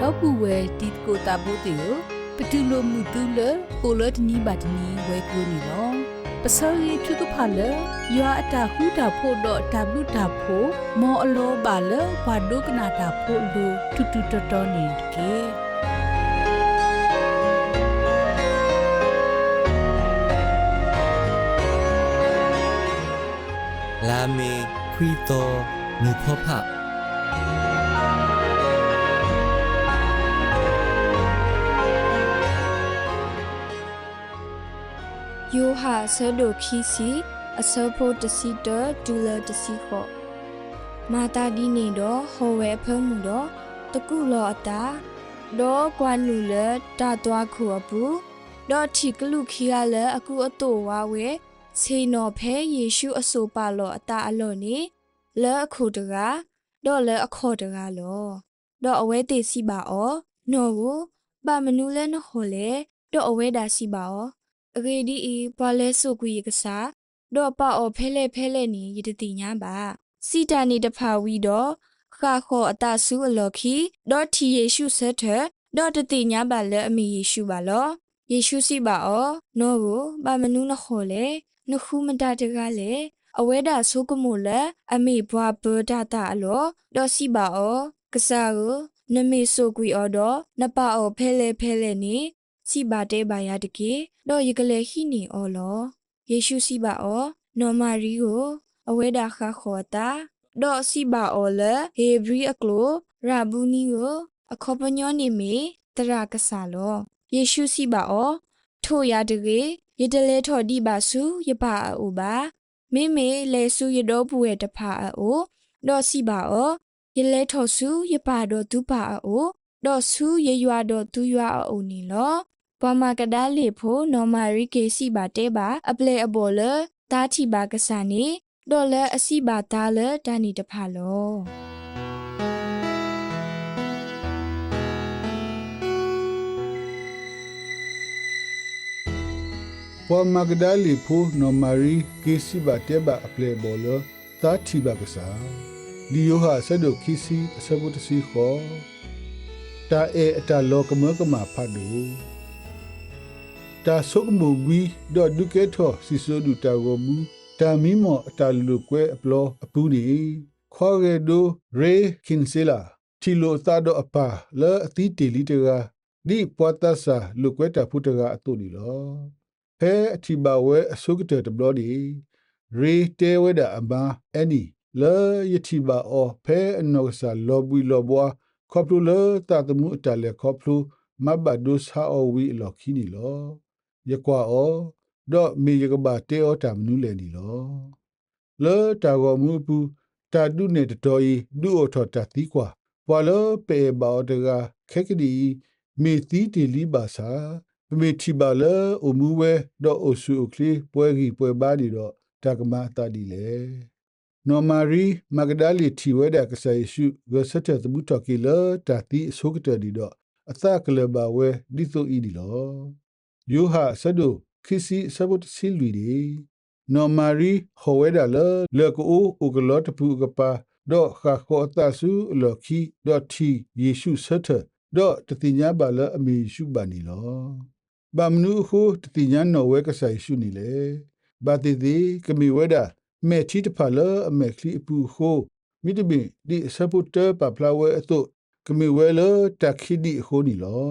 လောပူဝဲတီကိုတာဘုတ်တေကိုပတူလိုမှုတူလကိုလတ်နီဘတ်နီဝဲကိုနီလောပစောရီသူကဖာလယောအတာဟူတာဖို့တော့ဝတာဖို့မောအလောပါလဘာဒုကနာတာဖို့လူတူတူတတော်နေကေလာမေခွီတော်မြဖောဖ ယိုဟာဆဲဒိုခီစီအစောဖို့တစီတဒူလာတစီခော့မာတာဒီနေတော့ဟော်ဝဲဖုံးမှုတော့တကုလောအတာဒေါ်ကွာနူလတာတွားခုအပူဒေါ်ထီကလူခီရလအကူအတိုဝါဝဲဆေနော်ဖဲယေရှုအဆိုပါလောအတာအလော့နေလဲအခုတကားဒေါ်လဲအခေါ်တကားလောဒေါ်အဝဲတေစီပါအောနော်ကိုပါမနူလဲနော်ဟောလေဒေါ်အဝဲတာစီပါအော အဂေဒီအီဘွာလဲဆုကွေကစားတော့ပအော်ဖဲလဲဖဲလဲနီယတတိညာပါစီတာနီတဖာဝီတော့ခါခေါ်အတဆူအလော်ခီတော့တီယေရှုဆက်ထတော့တတိညာပါလဲအမီယေရှုပါလောယေရှုစီပါအောနောကိုပါမနုနခေါ်လေနခုမတတကားလေအဝဲတာဆိုးကမို့လဲအမေဘွာဘဒတာအလောတော့စီပါအောကစားကိုနမေဆိုကွေအော်တော့နပအော်ဖဲလဲဖဲလဲနီ စီပါတဲပါရတကေတော့ယကလေဟိနီအော်လောယေရှုစီပါအောနော်မာရီကိုအဝဲတာခါခေါ်တာတော့စီပါအော်လေဟေဘရီအကလိုရာဘူးနီကိုအခေါ်ပညောနေမီတရကဆာလောယေရှုစီပါအောထိုရတကေယတလေထော်ဒီပါစုယပါအိုပါမေမေလေစုရတော့ဘူးရဲ့တဖာအိုတော့စီပါအောယလဲထော်စုယပါတော့ဒုပါအိုတော့စုရရွာတော့သူရွာအိုနီလော ပမကဒါလေဖို့နော်မာရီကေစီပါတဲပါအပလေအဘောလတာချီပါကဆာနေဒေါ်လာအစီပါသားလတန်နီတဖာလောပမဂဒလီဖိုနိုမာရီကေစီဘတေဘအပလေဘောလတာတီဘကစာလီယိုဟာဆဒိုခီစီအစဘုတစီခောတာအေအတာလောကမကမဖတ်ဒူ တာဆုကမူဝီဒေါ်ဒုကေထောစီဆိုဒူတာဂိုမူတာမီမောအတာလူကွဲအပလောအပူဒီခေါ်ရဒိုရေခင်စီလာတီလိုတာဒိုအပါလဲအတီတီလီတကဒီပွားတဆာလူကွဲတာဖုတကအတူလီလောဖဲအတီဘာဝဲအစုကတဲ့တဘလဒီရေတဲဝဲတာအမအနီလာယတီဘာအောဖဲအနောဆာလောဘီလောဘွားခေါပလူလာတာတမှုအတလေခေါပလူမဘဒုစာအဝီလောခီနီလော ယကွာအောဒေါ်မီယကဘာတဲအောတာမနူးလေနီလောလာတာဂောမူပူတာဒုနေတတော်ဤဒုအထောတာတီကွာပွာလောပေဘောတကခက်ကဒီမေတီတီလီဘာစာမေတီဘာလာအမှုဝဲတော့အဆူကလီပွဲကြီးပွဲပါဒီတော့တကမာတဒီလေနော်မာရီမဂဒလီတီဝဲဒါကဆာယေရှုဂဆတ်တဲ့ဘူတော်ကီလာတာတီအဆုကတဲ့ဒီတော့အသကလဘဝဲဒီဆိုဤဒီလော ယိုဟာဆဒိုခီစီဆဘတ်စီလူဒီနော်မာရီဟောဝဲဒါလလေကိုအိုကလော့တပူကပါတော့ခါခေါ်တဆူလော်ခီတော့တီယေရှုဆတ်တဲ့တော့တတိညာပါလအမီရှုပါနီလောဘာမနုခုတတိညာနော်ဝဲကဆိုင်ရှုနေလေဘာတိတိကမီဝဲတာမဲချီတဖာလအမဲခလီပူခိုမိတဘီဒီဆပုတ်တပပလာဝဲအတုကမီဝဲလတခိဒီခိုနီလော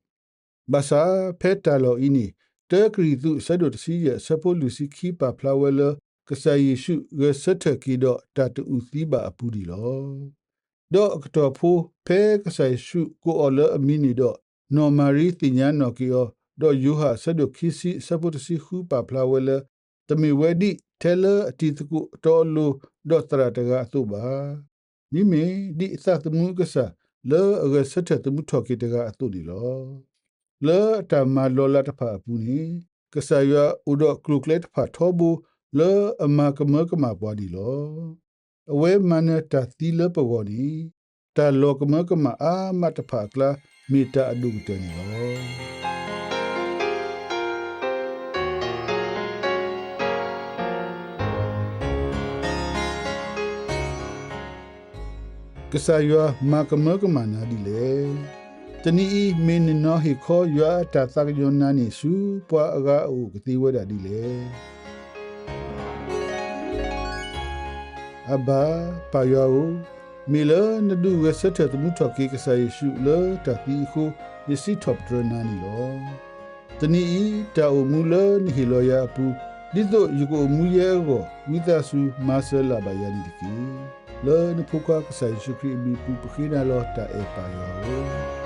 ဘာကေကဆာယေရှုအမှုအိုဂေဒီဘာခုဒီတို့တော့ကနာဝဲဒါကဆာယေရှုဂစတဲ့တမှုထော်ကီအတမီတာတော့လောလောဆောဆောအဂီဟောနော်မာရီဘာဟိနီတာဆကတော်နီလောဘာသာဖက်တာလောအင်းနီတဲကရီသူဆဒတ်စီရဆပိုလူစီခီပါဖလာဝဲလကဆာယေရှုဂစတဲ့ကီတော့တတူသီဘာအပူဒီလောတော့အကတော်ဖိုးဖဲကဆာယေရှုကိုအော်လအမီနီတော့နော်မာရီတင်ညာနော်ကီယောဒေါ်ယူဟာဆဒုခီစီဆပုတစီခူပါဖလာဝဲလတမီဝဲဒီတဲလအတီတကုတော်လိုဒေါ်တရာတကအသုပါမိမေဒီအသတ်မှုကဆာ le age sethe tumu thoki te ga atu ni lo le ta ma lo la ta pha pu ni kasa ya udo kluklet pha thobu le ama kama kama bwa di lo awe mane ta ti le pa go ni ta lo kama kama a ma ta pha kla mi ta adu te ni lo ကဆာယမာကမကမနာဒီလေ တနီအီမင်းနောဟီခေါ်ယတာသကယနာနီစုပွားအကာအုကတိဝဒဒီလေအဘာပါယောမီလနဒူဝဆတ်တမှုထကေကဆာယရှုလတတိခုယစီထော့ဒရနာနီလောတနီအီတာအမူလနီဟီလောယာပူဒီတို့ယကိုမူရဲကိုဝိသဆူမာဆလာဘယာနီဒီကီ le ne puka ka sai shukri mi pu pkhina lo ta e pa yo amen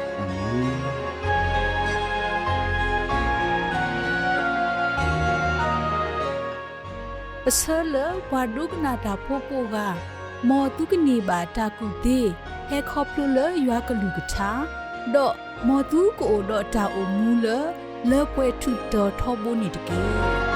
ပစလဝါဒုကနာတာဖိုပိုကမော်တုကနေပါတာကုတေဟဲခေါပလိုလရွာကလူကထာဒေါ်မော်တုကိုဒေါ်တာအိုမူလလေပွဲထုတော်ထောဘိုနီတကေ